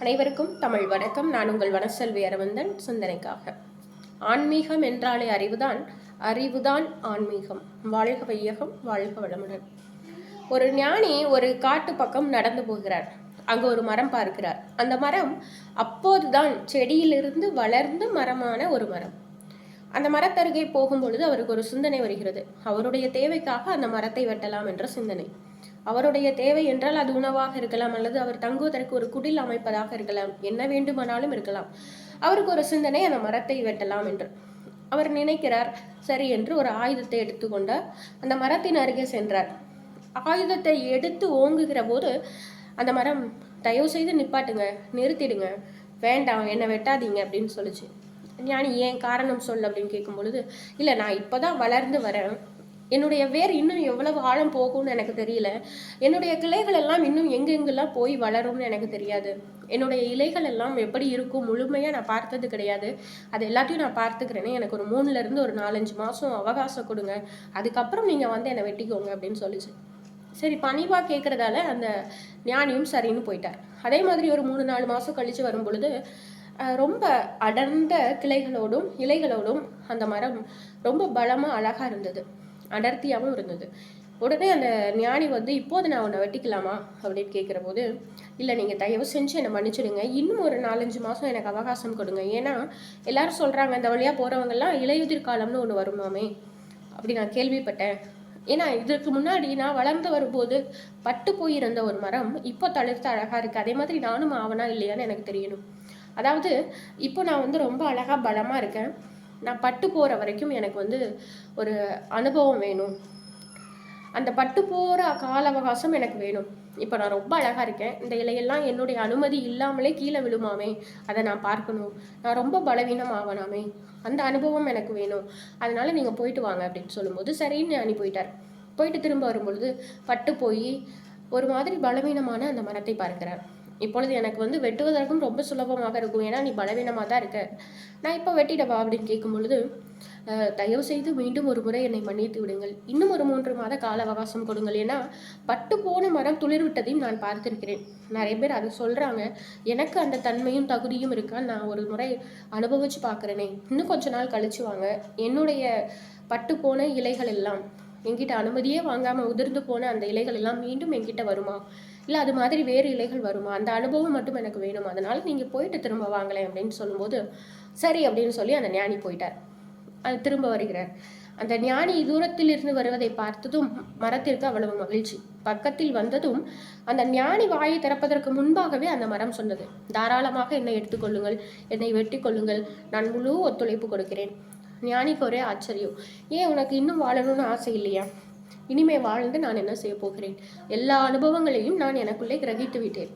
அனைவருக்கும் தமிழ் வணக்கம். நான் உங்கள் வனசெல்வி அரவிந்தன் சிந்தனைக்காக. ஆன்மீகம் என்றாலே அறிவுதான். அறிவுதான் ஆன்மீகம். வாழ்க வையகம் வாழ்க வளமுடன். ஒரு ஞானி ஒரு காட்டு பக்கம் நடந்து போகிறார். அங்கு ஒரு மரம் பார்க்கிறார். அந்த மரம் அப்போதுதான் செடியிலிருந்து வளர்ந்து மரமான ஒரு மரம். அந்த மரத்தருகே போகும்பொழுது அவருக்கு ஒரு சிந்தனை வருகிறது. அவருடைய தேவைக்காக அந்த மரத்தை வெட்டலாம் என்ற சிந்தனை. அவருடைய தேவை என்றால் அது உணவாக இருக்கலாம் அல்லது அவர் தங்குவதற்கு ஒரு குடில் அமைப்பதாக இருக்கலாம். என்ன வேண்டுமானாலும் இருக்கலாம். அவருக்கு ஒரு சிந்தனை அந்த மரத்தை வெட்டலாம் என்று. அவர் நினைக்கிறார் சரி என்று ஒரு ஆயுதத்தை எடுத்துக்கொண்டு அந்த மரத்தின் அருகே சென்றார். ஆயுதத்தை எடுத்து ஓங்குகிற போது அந்த மரம் தயவு செய்து நிப்பாட்டுங்க நிறுத்திடுங்க. வேண்டாம் என்னை வெட்டாதீங்க அப்படின்னு சொல்லிச்சு. ஞானி ஏன் காரணம் சொல் அப்படின்னு கேட்கும் பொழுது இல்லை நான் இப்போதான் வளர்ந்து வரேன். என்னுடைய வேர் இன்னும் எவ்வளவு ஆழம் போகும்னு எனக்கு தெரியல. என்னுடைய கிளைகள் எல்லாம் இன்னும் எங்கெங்கெல்லாம் போய் வளரும்னு எனக்கு தெரியாது. என்னுடைய இலைகள் எல்லாம் எப்படி இருக்கும் முழுமையாக நான் பார்த்தது கிடையாது. அது எல்லாத்தையும் நான் பார்த்துக்கிறேனே. எனக்கு ஒரு மூணுலேருந்து ஒரு நாலஞ்சு மாதம் அவகாசம் கொடுங்க. அதுக்கப்புறம் நீங்கள் வந்து என்னை வெட்டிக்கோங்க அப்படின்னு சொல்லிச்சு. சரி பணிவாக கேட்குறதால அந்த ஞானியும் சரின்னு போயிட்டார். அதே மாதிரி ஒரு மூணு நாலு மாதம் கழித்து வரும் பொழுது ரொம்ப அடர்ந்த கிளைகளோடும் இலைகளோடும் அந்த மரம் ரொம்ப பலமாக அழகாக இருந்தது. அடர்த்தியாகவும் இருந்தது. உடனே அந்த ஞானி வந்து இப்போது நான் உன்னை வெட்டிக்கலாமா? அப்படின்னு கேட்குற போது இல்லை நீங்கள் தயவு செஞ்சு என்னை மன்னிச்சிடுங்க. இன்னும் ஒரு நாலஞ்சு மாதம் எனக்கு அவகாசம் கொடுங்க. ஏன்னா எல்லாரும் சொல்கிறாங்க இந்த வழியாக போகிறவங்கெல்லாம் இலையுதிர் காலம்னு ஒன்று வருமாமே அப்படி நான் கேள்விப்பட்டேன். ஏன்னா இதற்கு முன்னாடி நான் வளர்ந்து வரும்போது பட்டு போயிருந்த ஒரு மரம் இப்போ தளிர்த்து அழகாக இருக்குது அதே மாதிரி நானும் ஆவனா இல்லையான்னு எனக்கு தெரியணும். அதாவது இப்போ நான் வந்து ரொம்ப அழகாக பலமாக இருக்கேன். நான் பட்டு போகிற வரைக்கும் எனக்கு வந்து ஒரு அனுபவம் வேணும். அந்த பட்டு போகிற கால அவகாசம் எனக்கு வேணும். இப்போ நான் ரொம்ப அழகாக இருக்கேன். இந்த இலையெல்லாம் என்னுடைய அனுமதி இல்லாமலே கீழே விழுமாமே. அதை நான் பார்க்கணும். நான் ரொம்ப பலவீனம் ஆகணாமே அந்த அனுபவம் எனக்கு வேணும். அதனால நீங்கள் போயிட்டு வாங்க அப்படின்னு சொல்லும்போது சரின்னு அனுப்பி போயிட்டார். போயிட்டு திரும்ப வரும்பொழுது பட்டு போய் ஒரு மாதிரி பலவீனமான அந்த மரத்தை பார்க்கிறார். இப்பொழுது எனக்கு வந்து வெட்டுவதற்கும் ரொம்ப சுலபமாக இருக்கும். ஏன்னா நீ பலவீனமாக தான் இருக்க. நான் இப்போ வெட்டிடவா? அப்படின்னு கேட்கும் பொழுது தயவு செய்து மீண்டும் ஒரு முறை என்னை மன்னித்து விடுங்கள். இன்னும் ஒரு மூன்று மாத கால அவகாசம் கொடுங்கள். ஏன்னா பட்டு போன மரம் துளிர் விட்டதையும் நான் பார்த்திருக்கிறேன். நிறைய பேர் அதை சொல்கிறாங்க எனக்கு அந்த தன்மையும் தகுதியும் இருக்கா நான் ஒரு முறை அனுபவிச்சு பார்க்குறேனே. இன்னும் கொஞ்ச நாள் கழிச்சு வாங்க. என்னுடைய பட்டு போன இலைகள் எல்லாம் என்கிட்ட அனுமதியே வாங்காமல் உதிர்ந்து போன அந்த இலைகள் எல்லாம் மீண்டும் என்கிட்ட வருமா? இல்லை அது மாதிரி வேறு இலைகள் வருமா? அந்த அனுபவம் மட்டும் எனக்கு வேணும். அதனால் நீங்கள் போயிட்டு திரும்ப வாங்களேன் அப்படின்னு சொல்லும்போது சரி அப்படின்னு சொல்லி அந்த ஞானி போயிட்டார். அது திரும்ப வருகிறார். அந்த ஞானி தூரத்தில் இருந்து வருவதை பார்த்ததும் மரத்திற்கு அவ்வளவு மகிழ்ச்சி. பக்கத்தில் வந்ததும் அந்த ஞானி வாயை திறப்பதற்கு முன்பாகவே அந்த மரம் சொன்னது. தாராளமாக என்னை எடுத்துக்கொள்ளுங்கள் என்னை வெட்டி கொள்ளுங்கள். நான் முழு ஒத்துழைப்பு கொடுக்கிறேன். ஞானிக்கு ஒரே ஆச்சரியம். ஏன் உனக்கு இன்னும் வாழணும்னு ஆசை இல்லையா? இனிமே வாழ்ந்து நான் என்ன செய்ய போகிறேன்? எல்லா அனுபவங்களையும் நான் எனக்குள்ளே கிரகித்து விட்டேன்.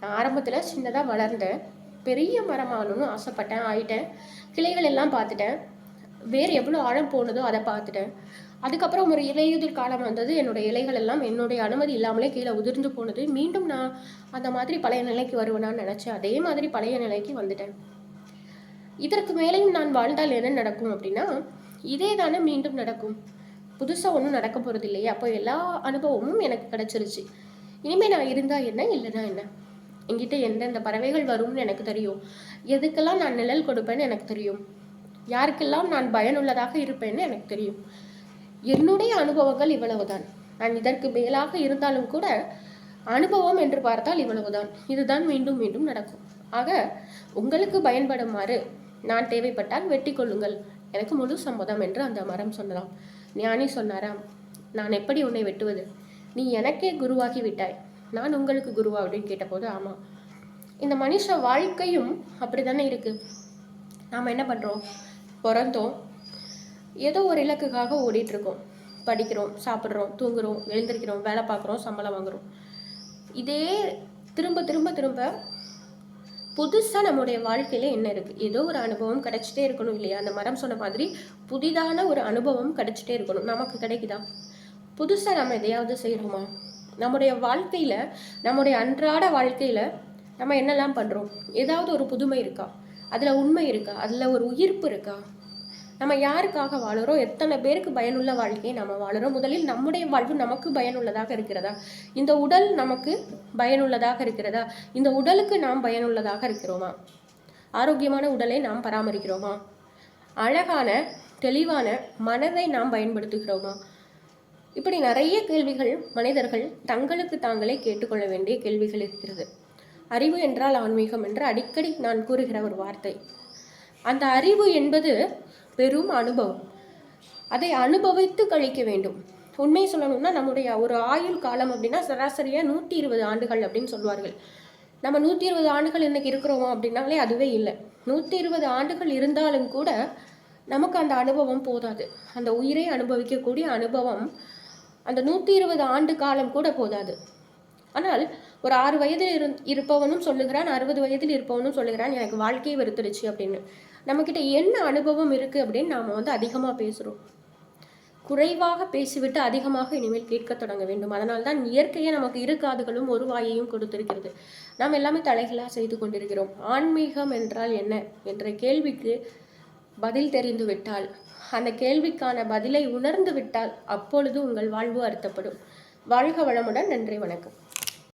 நான் ஆரம்பத்தில் சின்னதாக வளர்ந்தேன். பெரிய மரமாகணும்னு ஆசைப்பட்டேன் ஆயிட்டேன். கிளைகள் எல்லாம் பார்த்துட்டேன். வேறு எவ்வளோ ஆழம் போனதோ அதை பார்த்துட்டேன். அதுக்கப்புறம் ஒரு இலையுதிர் காலம் வந்தது. என்னுடைய இலைகள் எல்லாம் என்னுடைய அனுமதி இல்லாமலே கீழே உதிர்ந்து போனது. மீண்டும் நான் அந்த மாதிரி பழைய நிலைக்கு வருவேனான்னு நினச்சேன் அதே மாதிரி பழைய நிலைக்கு வந்துட்டேன். இதற்கு மேலேயும் நான் வாழ்ந்தால் என்ன நடக்கும் அப்படின்னா இதே தானே மீண்டும் நடக்கும். புதுசாக ஒன்றும் நடக்க போகிறது இல்லையே. அப்போ எல்லா அனுபவமும் எனக்கு கிடச்சிருச்சு. இனிமேல் நான் இருந்தால் என்ன இல்லைனா என்ன? என்கிட்ட எந்தெந்த பறவைகள் வரும்னு எனக்கு தெரியும். எதுக்கெல்லாம் நான் நிழல் கொடுப்பேன்னு எனக்கு தெரியும். யாருக்கெல்லாம் நான் பயனுள்ளதாக இருப்பேன்னு எனக்கு தெரியும். என்னுடைய அனுபவங்கள் இவ்வளவுதான். நான் இதற்கு மேலாக இருந்தாலும் கூட அனுபவம் என்று பார்த்தால் இவ்வளவுதான். இதுதான் மீண்டும் மீண்டும் நடக்கும். ஆக உங்களுக்கு பயன்படுமாறு நான் தேவைப்பட்டால் வெட்டி கொள்ளுங்கள். எனக்கு முழு சம்மதம் என்று அந்த மரம் சொன்னதாம். ஞானி சொன்னாராம் நான் எப்படி உன்னை வெட்டுவது? நீ எனக்கே குருவாகி விட்டாய். நான் உங்களுக்கு குருவா? அப்படின்னு கேட்டபோது ஆமாம் இந்த மனுஷ வாழ்க்கையும் அப்படிதானே இருக்குது நாம் என்ன பண்ணுறோம் பிறந்தோம். ஏதோ ஒரு இலக்குக்காக ஓடிட்டுருக்கோம். படிக்கிறோம் சாப்பிட்றோம் தூங்குறோம் எழுந்திருக்கிறோம் வேலை பார்க்குறோம் சம்பளம் வாங்குறோம். இதே திரும்ப திரும்ப திரும்ப புதுசாக நம்முடைய வாழ்க்கையில் என்ன இருக்குது ஏதோ ஒரு அனுபவம் கிடச்சிட்டே இருக்கணும் இல்லையா? அந்த மரம் சொன்ன மாதிரி புதிதான ஒரு அனுபவம் கிடச்சிட்டே இருக்கணும். நமக்கு கிடைக்குதா? புதுசாக நம்ம எதையாவது செய்கிறோமா நம்முடைய வாழ்க்கையில் நம்முடைய அன்றாட வாழ்க்கையில் நம்ம என்னெல்லாம் பண்ணுறோம் ஏதாவது ஒரு புதுமை இருக்கா? அதில் உண்மை இருக்கா? அதில் ஒரு உயிர்ப்பு இருக்கா? நம்ம யாருக்காக வாழுறோம்? எத்தனை பேருக்கு பயனுள்ள வாழ்க்கையை நம்ம வாழுறோம்? முதலில் நம்முடைய வாழ்வு நமக்கு பயனுள்ளதாக இருக்கிறதா? இந்த உடல் நமக்கு பயனுள்ளதாக இருக்கிறதா? இந்த உடலுக்கு நாம் பயனுள்ளதாக இருக்கிறோமா? ஆரோக்கியமான உடலை நாம் பராமரிக்கிறோமா? அழகான தெளிவான மனதை நாம் பயன்படுத்துகிறோமா? இப்படி நிறைய கேள்விகள் மனிதர்கள் தங்களுக்கு தாங்களே கேட்டுக்கொள்ள வேண்டிய கேள்விகள் இருக்கிறது. அறிவு என்றால் ஆன்மீகம் என்று அடிக்கடி நான் கூறுகிற ஒரு வார்த்தை. அந்த அறிவு என்பது பெரும் அனுபவம். அதை அனுபவித்து கழிக்க வேண்டும். உண்மை சொல்லணும்னா நம்முடைய ஒரு ஆயுள் காலம் அப்படின்னா சராசரியாக நூற்றி இருபது ஆண்டுகள் அப்படின்னு சொல்லுவார்கள் நம்ம நூற்றி இருபது ஆண்டுகள் இன்னைக்கு இருக்கிறோம் அப்படின்னாலே அதுவே இல்லை. நூற்றி இருபது ஆண்டுகள் இருந்தாலும் கூட நமக்கு அந்த அனுபவம் போதாது. அந்த உயிரை அனுபவிக்கக்கூடிய அனுபவம் அந்த நூற்றி இருபது ஆண்டு காலம் கூட போதாது. ஆனால் ஒரு ஆறு வயதில் இரு இருப்பவனும் சொல்லுகிறான் அறுபது வயதில் இருப்பவனும் சொல்லுகிறான் எனக்கு வாழ்க்கையை வெறுத்துருச்சு அப்படின்னு. நம்மக்கிட்ட என்ன அனுபவம் இருக்குது அப்படின்னு நாம் வந்து அதிகமாக பேசுகிறோம் குறைவாக பேசிவிட்டு அதிகமாக இனிமேல் கேட்கத் தொடங்க வேண்டும். அதனால்தான் இயற்கையை நமக்கு இரு காதுகளும் ஒரு வாயையும் கொடுத்திருக்கிறது. நாம் எல்லாமே தலைகளாக செய்து கொண்டிருக்கிறோம். ஆன்மீகம் என்றால் என்ன என்ற கேள்விக்கு பதில் தெரிந்து விட்டால் அந்த கேள்விக்கான பதிலை உணர்ந்து விட்டால் அப்பொழுது உங்கள் வாழ்வு அர்த்தப்படும் வாழ்க வளமுடன் நன்றி வணக்கம்.